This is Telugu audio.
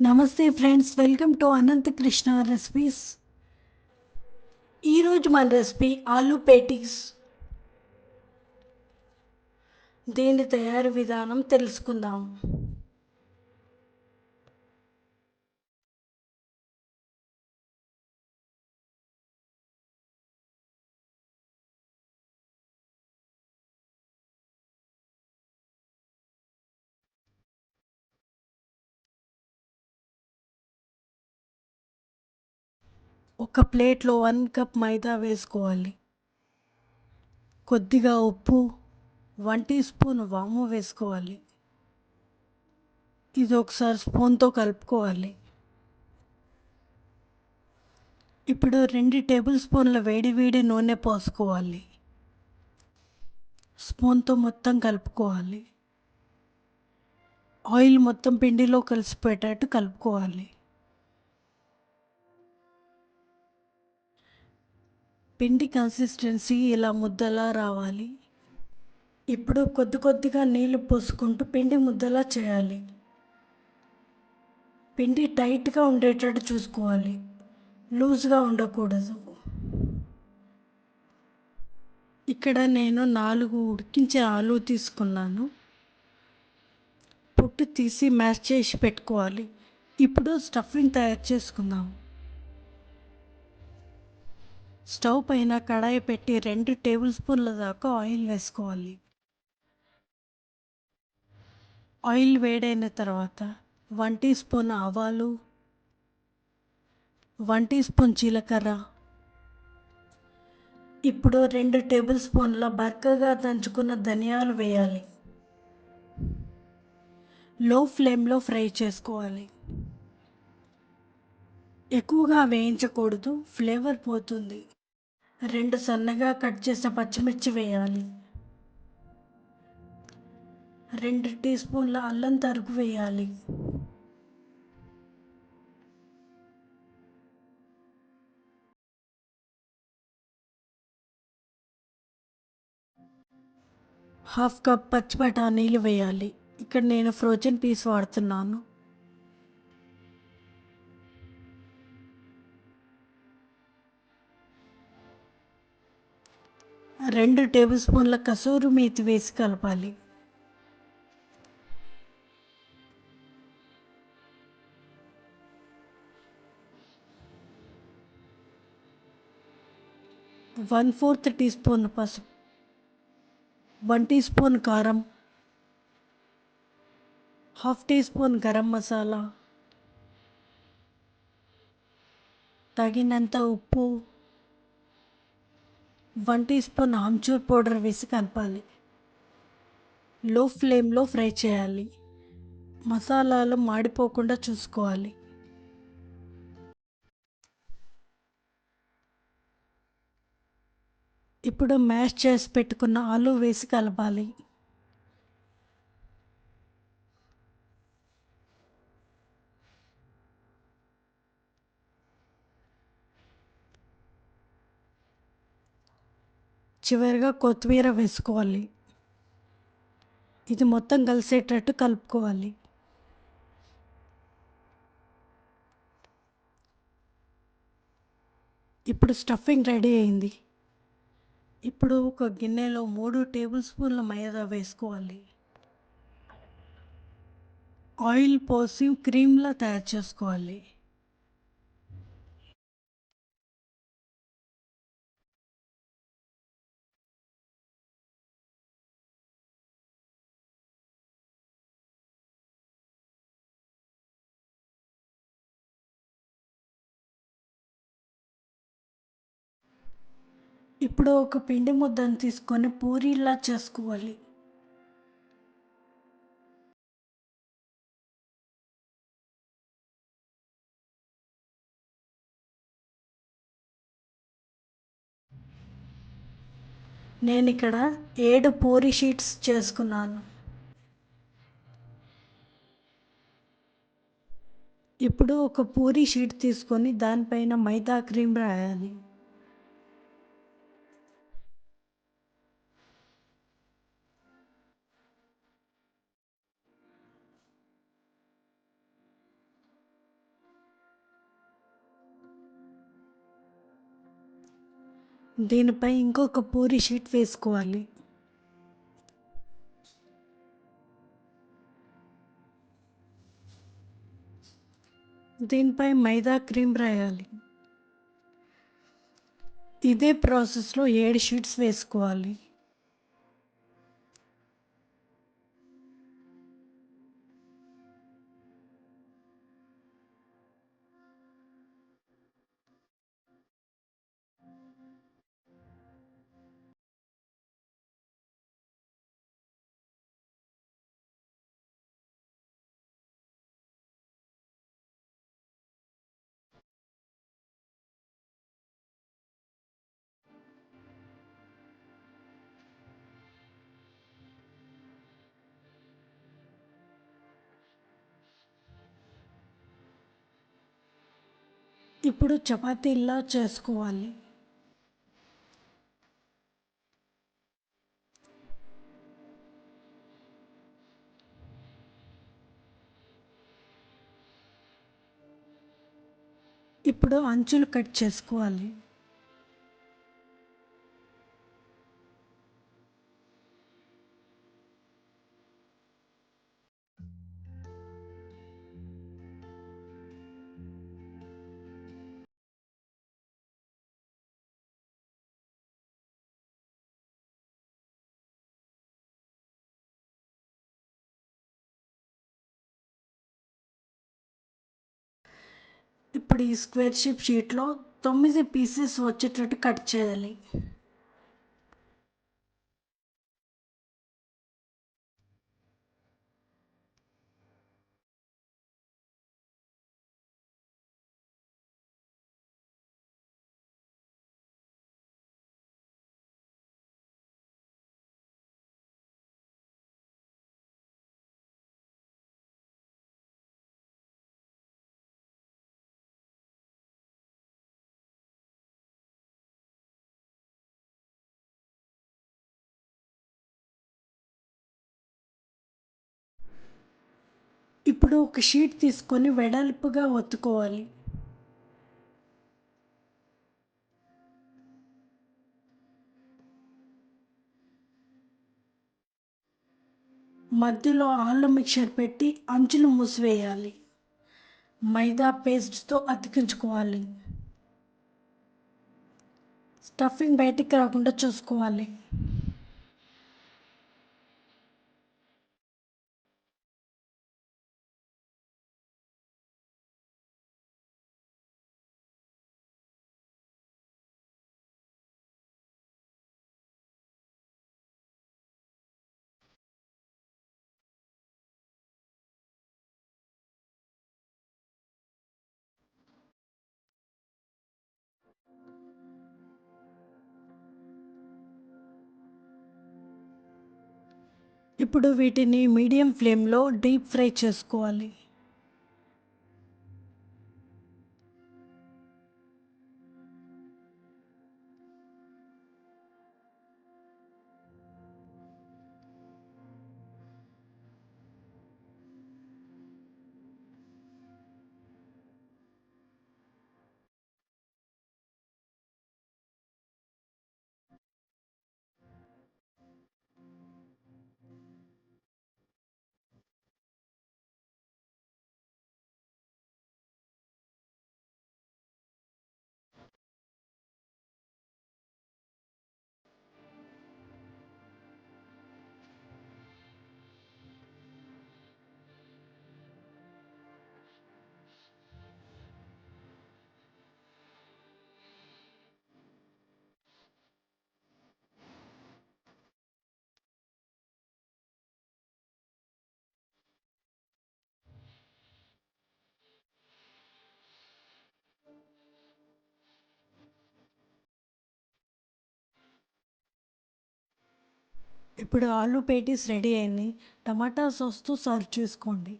నమస్తే friends welcome to Ananta Krishna recipes ఈరోజు మన రెసిపీ ఆలూ పేటీస్. దీని తయారు విధానం తెలుసుకుందాం. ఒక ప్లేట్లో వన్ కప్ మైదా వేసుకోవాలి. కొద్దిగా ఉప్పు వన్ టీ స్పూన్ వాము వేసుకోవాలి. ఇది ఒకసారి స్పూన్తో కలుపుకోవాలి. ఇప్పుడు రెండు టేబుల్ స్పూన్ల వేడి వేడి నూనె పోసుకోవాలి. స్పూన్తో మొత్తం కలుపుకోవాలి. ఆయిల్ మొత్తం పిండిలో కలిసిపోయేటట్టు కలుపుకోవాలి. పిండి కన్సిస్టెన్సీ ఇలా ముద్దలా రావాలి. ఇప్పుడు కొద్ది కొద్దిగా నీళ్ళు పోసుకుంటూ పిండి ముద్దలా చేయాలి. పిండి టైట్గా ఉండేటట్టు చూసుకోవాలి. లూజ్గా ఉండకూడదు. ఇక్కడ నేను నాలుగు ఉడికించే ఆలు తీసుకున్నాను. పొట్టు తీసి మ్యాష్ చేసి పెట్టుకోవాలి. ఇప్పుడు స్టఫింగ్ తయారు చేసుకుందాం. స్టవ్ పైన కడాయి పెట్టి రెండు టేబుల్ స్పూన్ల దాకా ఆయిల్ వేసుకోవాలి. ఆయిల్ వేడైన తర్వాత వన్ టీ స్పూన్ ఆవాలు వన్ టీ స్పూన్ జీలకర్ర. ఇప్పుడు రెండు టేబుల్ స్పూన్ల బర్కగా దంచుకున్న ధనియాలు వేయాలి. లో ఫ్లేమ్లో ఫ్రై చేసుకోవాలి. ఎక్కువగా వేయించకూడదు ఫ్లేవర్ పోతుంది. రెండు సన్నగా కట్ చేసిన పచ్చిమిర్చి వేయాలి. రెండు టీ స్పూన్ల అల్లం తరుగు వేయాలి. హాఫ్ కప్ పచ్చి బఠానీలు వేయాలి. ఇక్కడ నేను ఫ్రోజన్ పీస్ వాడుతున్నాను. రెండు టేబుల్ స్పూన్ల కసూరు మేతి వేసి కలపాలి. వన్ ఫోర్త్ టీ స్పూన్ పసుపు వన్ టీ స్పూన్ కారం half teaspoon garam masala తగినంత ఉప్పు one teaspoon amchur powder వేసి కలపాలి. లో ఫ్లేమ్లో ఫ్రై చేయాలి. మసాలాలు మాడిపోకుండా చూసుకోవాలి. ఇప్పుడు మ్యాష్ చేసి పెట్టుకున్న ఆలు వేసి కలపాలి. చివరిగా కొత్తిమీర వేసుకోవాలి. ఇది మొత్తం కలిసేటట్టు కలుపుకోవాలి. ఇప్పుడు స్టఫింగ్ రెడీ అయింది. ఇప్పుడు ఒక గిన్నెలో మూడు టేబుల్ స్పూన్ల మైదా వేసుకోవాలి. ఆయిల్ పోసి క్రీమ్లా తయారు చేసుకోవాలి. ఇప్పుడు ఒక పిండి ముద్దను తీసుకొని పూరీలా చేసుకోవాలి. నేను ఇక్కడ ఏడు పూరి షీట్స్ చేసుకున్నాను. ఇప్పుడు ఒక పూరి షీట్ తీసుకొని దానిపైన మైదా క్రీమ్ రాయాలి. దీనిపై ఇంకొక పూరి షీట్ వేసుకోవాలి. దీనిపై మైదా క్రీమ్ రాయాలి. ఇదే ప్రాసెస్లో ఏడు షీట్స్ వేసుకోవాలి. ఇప్పుడు చపాతీల్లా చేసుకోవాలి? ఇప్పుడు అంచులు కట్ చేసుకోవాలి. ఇప్పుడు ఈ స్క్వేర్ షేప్ షీట్లో తొమ్మిది పీసెస్ వచ్చేటట్టు కట్ చేయాలి. ఇప్పుడు ఒక షీట్ తీసుకొని వెడల్పుగా ఒత్తుకోవాలి. మధ్యలో ఆలు మిక్చర్ పెట్టి అంచులు మూసివేయాలి. మైదా పేస్ట్తో అతికించుకోవాలి. స్టఫింగ్ బయటికి రాకుండా చూసుకోవాలి. ఇప్పుడు వీటిని మీడియం ఫ్లేమ్లో డీప్ ఫ్రై చేసుకోవాలి. ఇప్పుడు ఆలు పేటీస్ రెడీ అయింది. టమాటా సాస్తో సర్వ్ చేసుకోండి.